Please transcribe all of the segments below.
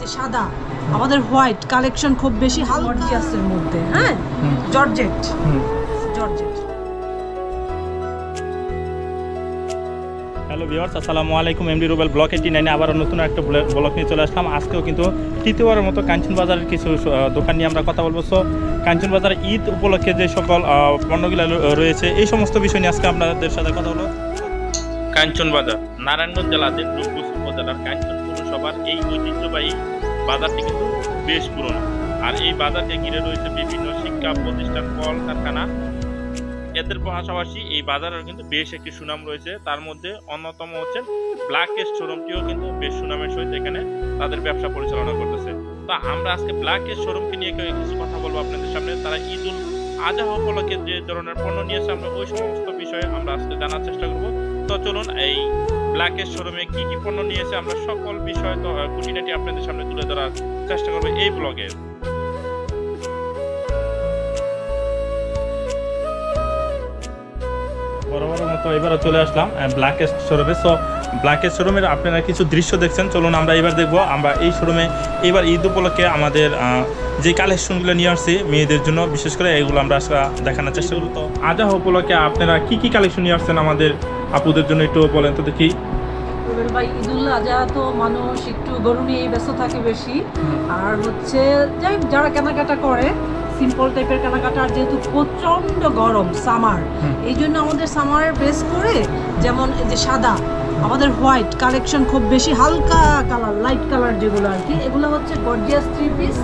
যে সাদা আমাদের হোয়াইট কালেকশন খুব বেশি হালকা মধ্যে হ্যাঁ? জর্জেট। জর্জেট। হ্যালো ভিওর্স আসসালামু আলাইকুম। এমডি রুবেল ব্লক এইটি নাইনে আবার নতুন একটা ব্লক নিয়ে চলে আসলাম। আজকেও কিন্তু তৃতীয়বারের মতো কাঞ্চন বাজারের কিছু দোকান নিয়ে আমরা কথা বলব। সো কাঞ্চন বাজারে ঈদ উপলক্ষে যে সকল পণ্যগুলো রয়েছে এই সমস্ত বিষয় নিয়ে আজকে আপনাদের সাথে কথা হলো কাঞ্চন বাজার নারায়ণগঞ্জ জেলাতে উপজেলার কাঞ্চন পৌরসভার এই ঐতিহ্যবাহী বাজারটি কিন্তু বেশ পুরনো। আর এই বাজারকে ঘিরে রয়েছে বিভিন্ন শিক্ষা প্রতিষ্ঠান কল কারখানা এদের পাশাপাশি এই বাজারের কিন্তু বেশ একটি সুনাম রয়েছে। তার মধ্যে অন্যতম হচ্ছে ব্ল্যাকের শোরুমটিও কিন্তু বেশ সুনামের সহিত এখানে তাদের ব্যবসা পরিচালনা করতেছে। তো আমরা আজকে ব্ল্যাকের শোরুমকে নিয়ে কিছু কথা বলব আপনাদের সামনে। তারা ঈদ উল আজহা উপলক্ষে যে ধরনের পণ্য নিয়েছে, আমরা ওই সমস্ত বিষয়ে আমরা আজকে জানার চেষ্টা করব। তো চলুন, এই ব্ল্যাকের শোরুমে কি কি পণ্য নিয়েছে আমরা সকল বিষয় তো খুঁটিনাটি আপনাদের সামনে তুলে ধরার চেষ্টা করব এই ব্লগে বরাবর মতো চলে আসলাম ব্ল্যাকেস্ট শোরুমে সো ব্ল্যাকেস্ট শোরুমের আপনারা কিছু দৃশ্য দেখছেন, চলুন আমরা এবার দেখব, আমরা এই শোরুমে এবার ঈদ উপলক্ষে আমাদের যে কালেকশনগুলো নিয়ে আসছি মেয়েদের জন্য, বিশেষ করে এগুলো আমরা দেখানোর চেষ্টা করব। তো, আজাহ উপলক্ষে আপনারা কি কি কালেকশন নিয়ে আসছেন আমাদের আপুদের জন্য একটু বলেন তো দেখি। ভাই ঈদুল আজহা তো মানুষ একটু গরু নিয়েই ব্যস্ত থাকে বেশি। আর হচ্ছে যাই যারা কেনাকাটা করে সিম্পল টাইপের কেনাকাটা আর যেহেতু প্রচণ্ড গরম সামার এই জন্য আমাদের সামার বেস করে যেমন যে সাদা আমাদের হোয়াইট কালেকশন খুব বেশি হালকা কালার লাইট কালার যেগুলো আর কি এগুলো হচ্ছে গর্জিয়াস থ্রি পিস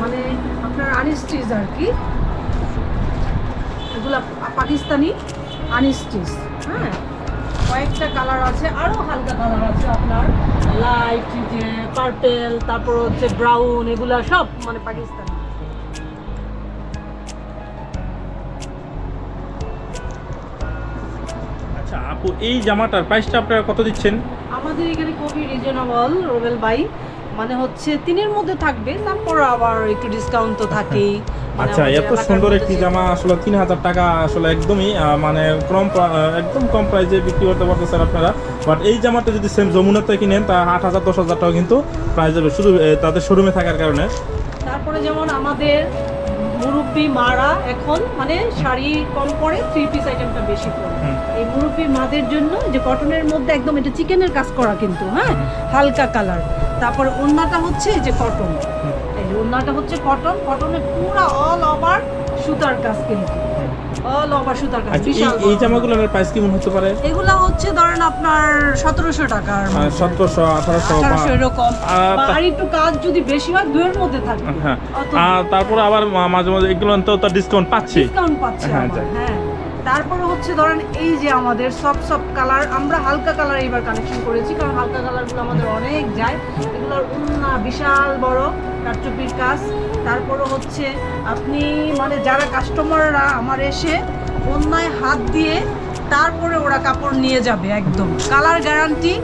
মানে আপনার আনস্টিচ আর কি। এগুলো পাকিস্তানি আনস্টিচ হ্যাঁ। কয়েকটা কালার আছে আরও হালকা কালার আছে আপনার। লাইট যে পার্পেল তারপর হচ্ছে ব্রাউন এগুলা সব মানে পাকিস্তানি। আচ্ছা আপু এই জামাটার প্রাইসটা আপনারা কত দিচ্ছেন? আমাদের এখানে খুবই রিজনেবল রোবেল বাই মানে হচ্ছে তিনের মধ্যে থাকবে তারপর আবার একটু ডিসকাউন্ট তো থাকেই। আচ্ছা এত সুন্দর একটি জামা আসলে তিন হাজার টাকা আসলে একদমই মানে কম একদম কম প্রাইসে বিক্রি করতে পারতেছেন আপনারা। বাট এই জামাটা যদি সেম যমুনাতে কিনেন তা আট হাজার দশ হাজার টাকা কিন্তু প্রাইস যাবে শুধু তাদের শোরুমে থাকার কারণে। তারপরে যেমন আমাদের মুরব্বি মারা এখন মানে শাড়ি কম পরে থ্রি পিস আইটেমটা বেশি পরে। এই মুরব্বি মাদের জন্য যে কটনের মধ্যে একদম এটা চিকেনের কাজ করা কিন্তু হ্যাঁ? হালকা কালার তারপরে ওন্নাটা হচ্ছে যে কটন এই হচ্ছে কটন কটনে পুরো অল ওভার সুতার কাজ কিন্তু। অল ওভার সুতার কাজ আচ্ছা এই বিশাল এই। জামাগুলোর প্রাইস কেমন হতে পারে? এগুলো হচ্ছে ধরেন আপনার সতেরোশো টাকা সতেরোশো আঠারোশো আঠারোশো এরকম। আর বা তা- আর একটু কাজ যদি বেশি হয় দুয়ের মধ্যে থাকবে হ্যাঁ। আর তারপরে আবার মাঝে মাঝে এগুলো তো তো ডিসকাউন্ট পাচ্ছি। ডিসকাউন্ট পাচ্ছে হ্যাঁ, হ্যাঁ। তারপরে হচ্ছে ধরেন এই যে আমাদের সব সব কালার আমরা হালকা কালার এবার কালেকশন করেছি কারণ হালকা কালারগুলো আমাদের অনেক যায়। এগুলোর উন্না বিশাল বড় কারচুপির কাজ। তারপরে হচ্ছে আপনি মানে যারা কাস্টমাররা আমার এসে অন্যায় হাত দিয়ে তারপরে ওরা কাপড় নিয়ে যাবে একদম। কালার গ্যারান্টি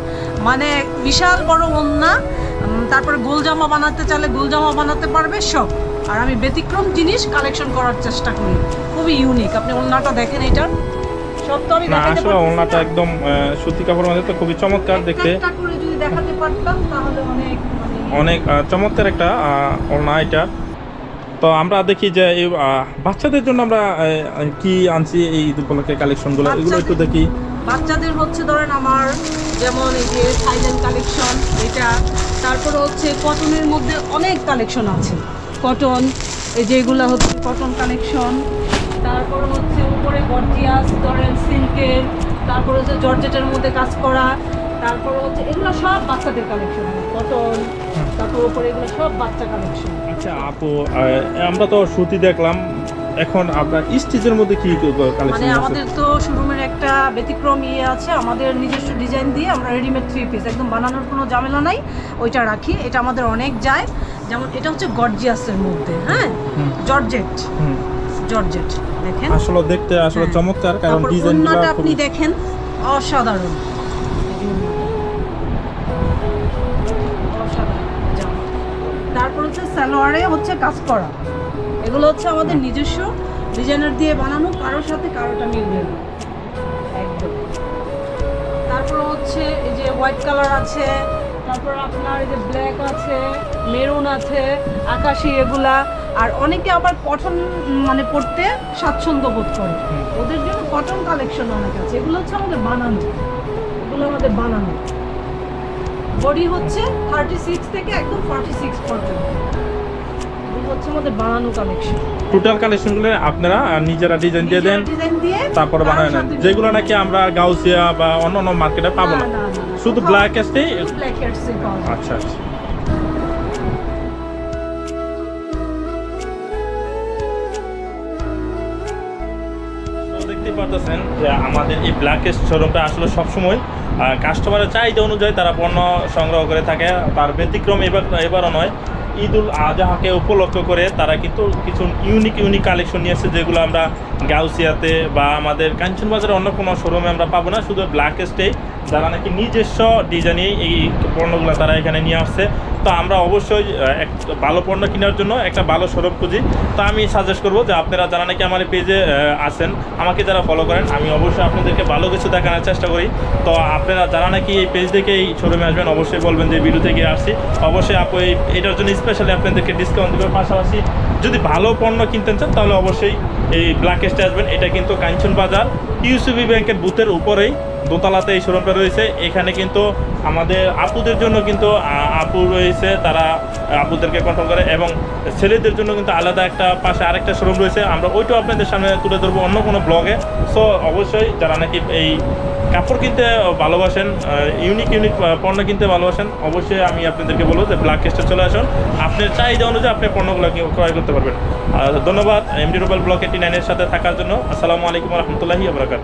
মানে বিশাল বড় উম, তারপরে গোল জামা বানাতে চাইলে গোল জামা বানাতে পারবে সব। আর আমি ব্যতিক্রম জিনিস কালেকশন করার চেষ্টা করি। খুবই ইউনিক আপনি ওন্নাটা দেখেন এটার সব তো আমি দেখাতে আসলে একদম সুতি কাপড়ের মধ্যে তো খুবই চমৎকার একটা দেখতে। করে যদি দেখাতে পারতাম তাহলে অনেক মানে অনেক চমৎকার একটা এটা। তো আমরা দেখি যে এই বাচ্চাদের জন্য আমরা কি আনছি এই ঈদ উপলক্ষে কালেকশনগুলো এগুলো একটু দেখি। বাচ্চাদের হচ্ছে ধরেন আমার যেমন এই যে থাইল্যান্ড কালেকশন এটা। তারপরে হচ্ছে কটনের মধ্যে অনেক কালেকশন আছে। কটন এই যে এগুলো হচ্ছে কটন কালেকশন তারপর হচ্ছে উপরে গর্জিয়াস ধরেন সিল্কের তারপর হচ্ছে জর্জেটের মধ্যে কাজ করা তারপর হচ্ছে এগুলো সব বাচ্চাদের কালেকশন কটন তারপর উপরে এগুলো সব বাচ্চা কালেকশন আচ্ছা আপু আমরা তো সুতি দেখলাম এখন আপনার স্টিচের মধ্যে কি মানে কালেকশন আছে? আমাদের তো শোরুমের একটা ব্যতিক্রম ইয়ে আছে আমাদের নিজস্ব ডিজাইন দিয়ে আমরা রেডিমেড থ্রি পিস একদম বানানোর কোনো ঝামেলা নাই ওইটা রাখি এটা আমাদের অনেক যায়। যেমন এটা হচ্ছে গর্জিয়াসের মধ্যে হ্যাঁ? জর্জেট। হুম। জর্জেট দেখেন? আসলে দেখতে আসলে। চমৎকার কারণ ডিজাইনটা আপনি দেখেন অসাধারণ। অসাধারণ তারপর হচ্ছে সালোয়ারে হচ্ছে কাজ করা। এগুলো হচ্ছে আমাদের নিজস্ব ডিজাইনার দিয়ে বানানো কারোর সাথে কারোটা মিলবে না। একদম। তারপর হচ্ছে এই যে হোয়াইট কালার আছে তারপর আপনার এই যে ব্ল্যাক আছে মেরুন আছে আকাশি এগুলা আর অনেকে আবার কটন মানে পড়তে স্বাচ্ছন্দ্য বোধ করে। ওদের জন্য কটন কালেকশন অনেক আছে। এগুলো হচ্ছে আমাদের বানানো। এগুলো আমাদের বানানো। বডি হচ্ছে থার্টি সিক্স থেকে একদম ফর্টি সিক্স পর্যন্ত হচ্ছে আমাদের বানানো কালেকশন টোটাল কালেকশনগুলো আপনারা নিজেরা ডিজাইন দিয়ে দেন তারপরে বানায় নেন। যেগুলো নাকি আমরা গাউসিয়া বা অন্য অন্য মার্কেটে পাবো না। শুধু ব্ল্যাক আসতে ব্ল্যাক আচ্ছা আচ্ছা দেখতে পারতেছেন যে আমাদের এই ব্ল্যাকেস্ট শোরুমটা আসলে সবসময় কাস্টমারের চাহিদা অনুযায়ী তারা পণ্য সংগ্রহ করে থাকে তার ব্যতিক্রম এবার এবারও নয় ঈদ উল আজহাকে উপলক্ষ করে তারা কিন্তু কিছু ইউনিক ইউনিক কালেকশন নিয়ে আসছে যেগুলো আমরা গাউসিয়াতে বা আমাদের কাঞ্চন বাজারে অন্য কোনো শোরুমে আমরা পাবো না। শুধু ব্ল্যাক ব্ল্যাকেস্টেই যারা নাকি নিজস্ব ডিজাইনে এই পণ্যগুলো তারা এখানে নিয়ে আসছে। তো আমরা অবশ্যই এক ভালো পণ্য কেনার জন্য একটা ভালো শোরুম খুঁজি। তো আমি সাজেস্ট করব যে আপনারা যারা নাকি আমার পেজে আসেন আমাকে যারা ফলো করেন, আমি অবশ্যই আপনাদেরকে ভালো কিছু দেখানোর চেষ্টা করি। তো আপনারা যারা নাকি এই পেজ থেকে এই শোরুমে আসবেন, অবশ্যই বলবেন যে ভিডিও থেকে আসছি। অবশ্যই আপু, এই, এটার জন্য স্পেশালি আপনাদেরকে ডিসকাউন্ট দেবে। পাশাপাশি যদি ভালো পণ্য কিনতে চান, তাহলে অবশ্যই এই ব্ল্যাক আসবেন। এটা কিন্তু কাঞ্চন বাজার ইউসিবি ব্যাংকের বুথের উপরেই দোতলাতে এই শোরুমটা রয়েছে। এখানে কিন্তু আমাদের আপুদের জন্য কিন্তু আপু রয়েছে, তারা আপুদেরকে কন্ট্রোল করে এবং ছেলেদের জন্য কিন্তু আলাদা একটা পাশে আরেকটা শোরুম রয়েছে। আমরা ওইটাও আপনাদের সামনে তুলে ধরবো অন্য কোনো ব্লগে সো অবশ্যই যারা নাকি এই কাপড় কিনতে ভালোবাসেন ইউনিক ইউনিক পণ্য কিনতে ভালোবাসেন, অবশ্যই আমি আপনাদেরকে বলব যে ব্ল্যাক কেস্টে চলে আসুন। আপনার চাহিদা অনুযায়ী আপনি পণ্যগুলো ক্রয় করতে পারবেন। ধন্যবাদ এমডি রুবেল ব্লক এইটি নাইনের সাথে থাকার জন্য। আসসালামু আলাইকুম রহমতুল্লাহি আবরাকাত